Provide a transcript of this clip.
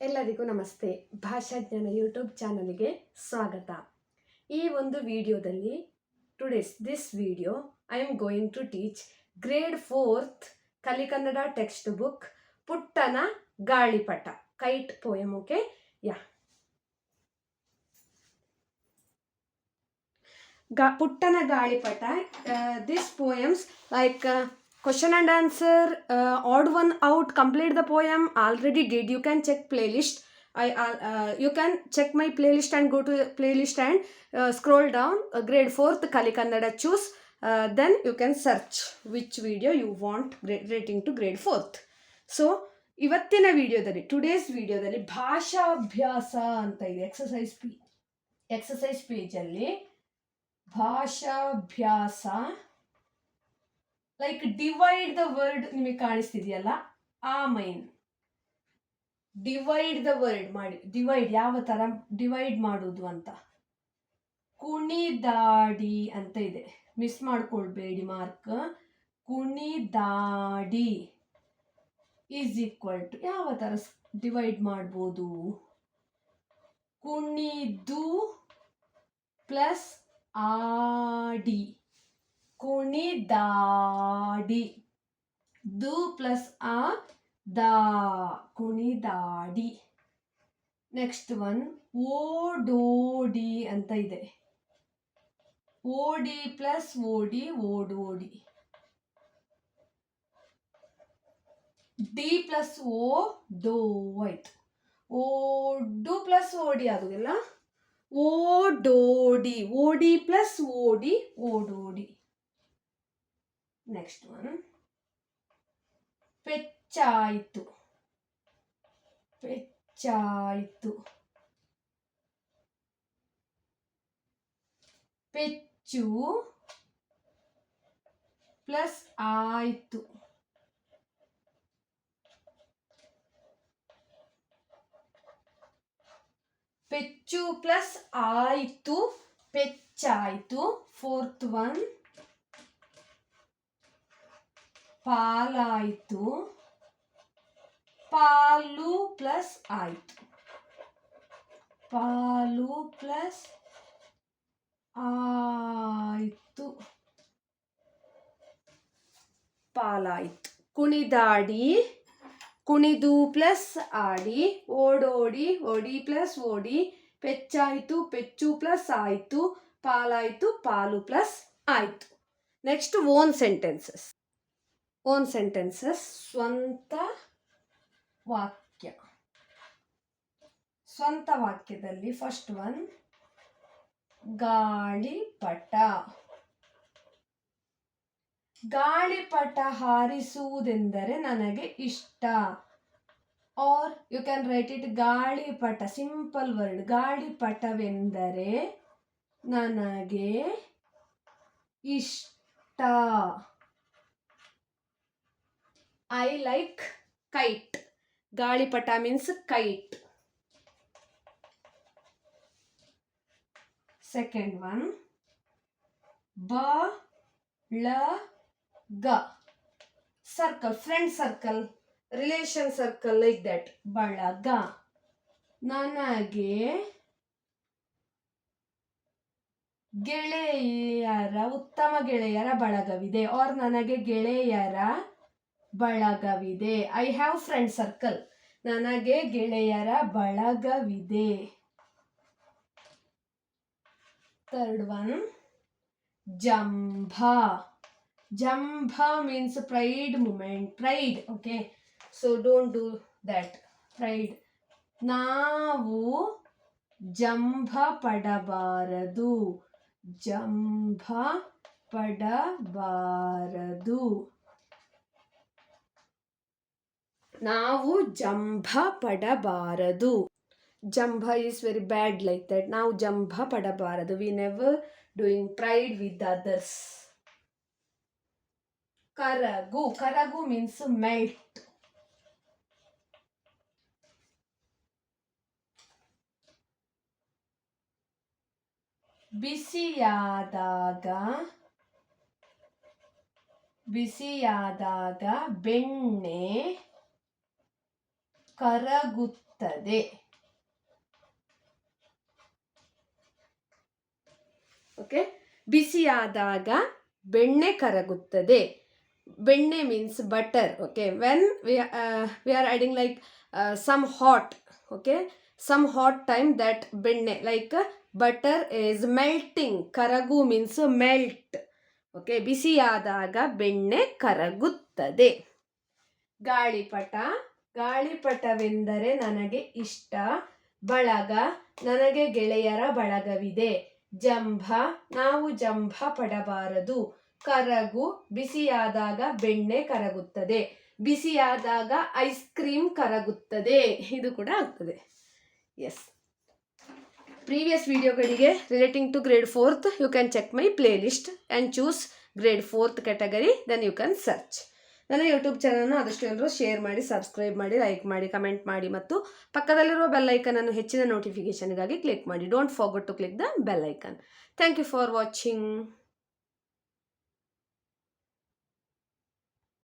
ಎಲ್ಲರಿಗೂ ನಮಸ್ತೆ. ಭಾಷಾಜ್ಞಾನ ಯೂಟ್ಯೂಬ್ ಚಾನಲ್ಗೆ ಸ್ವಾಗತ. ಈ ಒಂದು ವಿಡಿಯೋದಲ್ಲಿ today's this video I am going to teach grade fourth ಕಲಿಕನ್ನಡ text book ಪುಟ್ಟನ ಗಾಳಿಪಟ ಕೈಟ್ ಪೋಯಮ್ ಓಕೆ ಯಾ ಗಾ ಪುಟ್ಟನ ಗಾಳಿಪಟ this poems like question and answer uh, odd one out complete the poem already did you can check playlist i uh, uh, you can check my playlist and go to playlist and uh, scroll down uh, grade 4th kali kannada choose uh, then you can search which video you want rating to grade 4th so ಇವತ್ತಿನ ವಿಡಿಯೋದಲ್ಲಿ today's ವಿಡಿಯೋದಲ್ಲಿ ಭಾಷಾಭ್ಯಾಸ ಅಂತ ಇದೆ exercise P exercise ಪೇಜಲ್ಲಿ ಭಾಷಾಭ್ಯಾಸ like divide the word ನಿಮಗೆ ಕಾಣಿಸ್ತಿದೆಯಲ್ಲ? ಆ ಮೈನ್. ಡಿವೈಡ್ ದ ವರ್ಡ್ ಮಾಡಿ ಡಿವೈಡ್ ಯಾವ ತರ ಡಿವೈಡ್ ಮಾಡೋದು ಅಂತ? ಕುಣಿದಾಡಿ ಅಂತ ಇದೆ. ಮಿಸ್ ಮಾಡ್ಕೊಳ್ಬೇಡಿ ಮಾರ್ಕ್ ಕುಣಿದಾಡಿ ಈಸ್ ಈಕ್ವಲ್ ಟು ಯಾವ ತರ ಡಿವೈಡ್ ಮಾಡ್ಬೋದು? ಕುಣಿದು ಪ್ಲಸ್ ಆಡಿ. ಕುಣಿದಾಡಿ. ದು ಪ್ಲಸ್ ಆ, ದಾ. ಕುಣಿದಾಡಿ. ನೆಕ್ಸ್ಟ್ ಒನ್, ಓಡೋಡಿ ಅಂತ ಇದೆ. ಓಡಿ ಪ್ಲಸ್ ಓಡಿ ಓಡೋಡಿ ಡಿ ಪ್ಲಸ್ ಓ, ಡೋ ಆಯ್ತು ಓಡು ಪ್ಲಸ್ ಓಡಿ ಆಗುದಿಲ್ಲ. ಓಡೋಡಿ, ಓಡಿ ಪ್ಲಸ್ ಓಡಿ, ಓಡೋಡಿ. ನೆಕ್ಸ್ಟ್ ಒನ್ ಪೆಚ್ಚಾಯಿತು ಪೆಚ್ಚಾಯಿತು ಪೆಚ್ಚು ಪ್ಲಸ್ ಆಯಿತು ಪೆಚ್ಚು ಪ್ಲಸ್ ಆಯಿತು ಪೆಚ್ಚಾಯಿತು ಫೋರ್ತ್ ಒನ್ ಪಾಲಾಯಿತು ಪಾಲು ಪ್ಲಸ್ ಆಯಿತು ಪಾಲು ಪ್ಲಸ್ ಆಯಿತು ಪಾಲಾಯಿತು ಕುಣಿದಾಡಿ ಕುಣಿದು ಪ್ಲಸ್ ಆಡಿ ಓಡೋಡಿ ಓಡಿ ಪ್ಲಸ್ ಓಡಿ ಪೆಚ್ಚಾಯಿತು ಪೆಚ್ಚು ಪ್ಲಸ್ ಆಯಿತು ಪಾಲಾಯಿತು ಪಾಲು ಪ್ಲಸ್ ಆಯಿತು next own sentences own sentences ಸ್ವಂತ ವಾಕ್ಯ. ಸ್ವಂತ ವಾಕ್ಯದಲ್ಲಿ ಫಸ್ಟ್ ಒನ್ ಗಾಳಿಪಟ. ಗಾಳಿಪಟ ಹಾರಿಸುವುದೆಂದರೆ ನನಗೆ ಇಷ್ಟ. Or you can write it ಗಾಳಿಪಟ ಸಿಂಪಲ್ ವರ್ಡ್ ಗಾಳಿಪಟವೆಂದರೆ ನನಗೆ ಇಷ್ಟ. ಐ ಲೈಕ್ ಕೈಟ್ ಗಾಳಿಪಟ ಮೀನ್ಸ್ ಕೈಟ್ ಸೆಕೆಂಡ್ ಒನ್ ಬ ಳ ಗ circle friend circle relation circle like that ಬಳಗ. ನನಗೆ ಗೆಳೆಯರ, ಉತ್ತಮ ಗೆಳೆಯರ ಬಳಗವಿದೆ. ಆರ್ ನನಗೆ ಗೆಳೆಯರ ಬಳಗವಿದೆ. ಐ ಹ್ಯಾವ್ ಫ್ರೆಂಡ್ ಸರ್ಕಲ್ ನನಗೆ ಗೆಳೆಯರ ಬಳಗವಿದೆ. ಥರ್ಡ್ ಒನ್ ಜಂಭ. ಜಂಭ means pride moment pride okay so don't do that pride ನಾವು ಜಂಭ ಪಡಬಾರದು. ಜಂಭ ಪಡಬಾರದು. ನಾವು ಜಂಭ ಪಡಬಾರದು. ಜಂಭ is very bad like that ನಾವು ಜಂಭ ಪಡಬಾರದು. We never doing pride with others ಕರಗು. ಕರಗು ಮೀನ್ಸ್ ಮೆಲ್ಟ್ ಬಿಸಿಯಾದಾಗ ಬಿಸಿಯಾದಾಗ ಬೆಣ್ಣೆ ಕರಗುತ್ತದೆ. ಓಕೆ ಬಿಸಿಯಾದಾಗ ಬೆಣ್ಣೆ ಕರಗುತ್ತದೆ. ಬೆಣ್ಣೆ means butter okay when we are adding like some hot okay some hot time that ಬೆಣ್ಣೆ ಲೈಕ್ ಬಟರ್ ಈಸ್ ಮೆಲ್ಟಿಂಗ್ ಕರಗು ಮೀನ್ಸ್ ಮೆಲ್ಟ್ ಓಕೆ ಬಿಸಿಯಾದಾಗ ಬೆಣ್ಣೆ ಕರಗುತ್ತದೆ. ಗಾಳಿಪಟ ಗಾಳಿಪಟವೆಂದರೆ ನನಗೆ ಇಷ್ಟ. ಬಳಗ, ನನಗೆ ಗೆಳೆಯರ ಬಳಗವಿದೆ. ಜಂಭ, ನಾವು ಜಂಭ ಪಡಬಾರದು. ಕರಗು, ಬಿಸಿಯಾದಾಗ ಬೆಣ್ಣೆ ಕರಗುತ್ತದೆ. ಬಿಸಿಯಾದಾಗ ಐಸ್ ಕ್ರೀಮ್ ಕರಗುತ್ತದೆ. ಇದು ಕೂಡ ಆಗ್ತದೆ. S previous ವಿಡಿಯೋಗಳಿಗೆ relating to grade fourth you can check my playlist and choose grade fourth category then you can search ನನ್ನ ಯೂಟ್ಯೂಬ್ ಚಾನಲ್ನ ಆದಷ್ಟು ಎಲ್ಲರೂ ಶೇರ್ ಮಾಡಿ ಸಬ್ಸ್ಕ್ರೈಬ್ ಮಾಡಿ ಲೈಕ್ ಮಾಡಿ ಕಮೆಂಟ್ ಮಾಡಿ ಮತ್ತು ಪಕ್ಕದಲ್ಲಿರುವ ಬೆಲ್ ಅನ್ನು ಹೆಚ್ಚಿನ ನೋಟಿಫಿಕೇಷನ್ಗಾಗಿ ಕ್ಲಿಕ್ ಮಾಡಿ. Don't forgot to click the bell icon thank you for watching